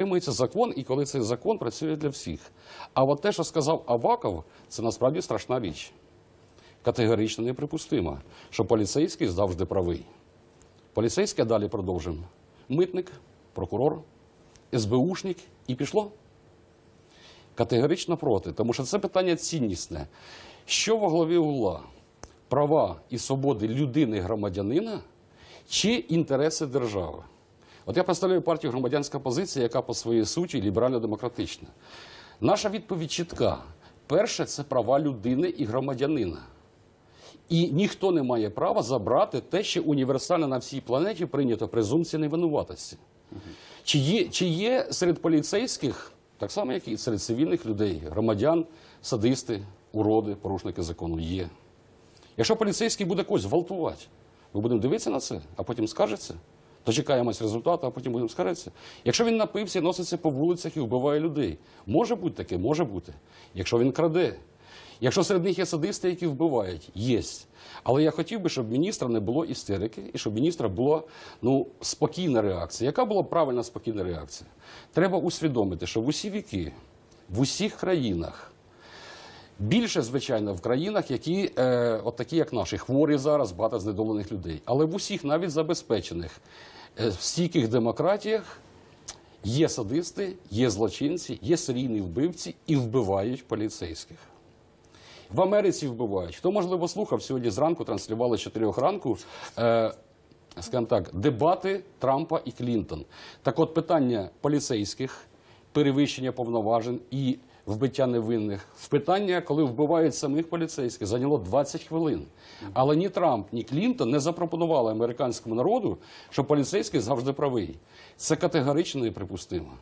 Приймається закон, і коли цей закон працює для всіх. А от те, що сказав Аваков, це насправді страшна річ. Категорично неприпустимо, що поліцейський завжди правий. Поліцейський, далі продовжимо. Митник, прокурор, СБУшник і пішло. Категорично проти, тому що це питання ціннісне. Що во главі угла? Права і свободи людини громадянина чи інтереси держави? От я представляю партію громадянська позиція, яка по своїй суті ліберально-демократична. Наша відповідь чітка: перше це права людини і громадянина. І ніхто не має права забрати те, що універсально на всій планеті прийнято презумпція невинуватості. Чи є, чи є серед поліцейських, так само, як і серед цивільних людей, громадян, садисти, уроди, порушники закону є. Якщо поліцейський буде когось гвалтувати, ми будемо дивитися на це, а потім скаржиться, дочекаємось результату, а потім будемо скаржитися. Якщо він напився, носиться по вулицях і вбиває людей, може бути таке, може бути. Якщо він краде, Якщо серед них є садисти, які вбивають, є. Але я хотів би, щоб міністра не було істерики, і щоб міністра була ну, спокійна реакція. Яка була правильна спокійна реакція? Треба усвідомити, що в усі віки, в усіх країнах, більше, звичайно, в країнах, які е, от такі, як наші, хворі зараз, багато знедолених людей. Але в усіх, навіть забезпечених, е, стійких демократіях є садисти, є злочинці, є серійні вбивці і вбивають поліцейських. В Америці вбивають. Хто можливо слухав сьогодні зранку, транслювали з 4 ранку. Е, скажімо так, дебати Трампа і Клінтон. Так от питання поліцейських, перевищення повноважень і вбиття невинних. Питання, коли вбивають самих поліцейських, зайняло 20 хвилин. Але ні Трамп, ні Клінтон не запропонували американському народу, що поліцейський завжди правий. Це категорично неприпустимо.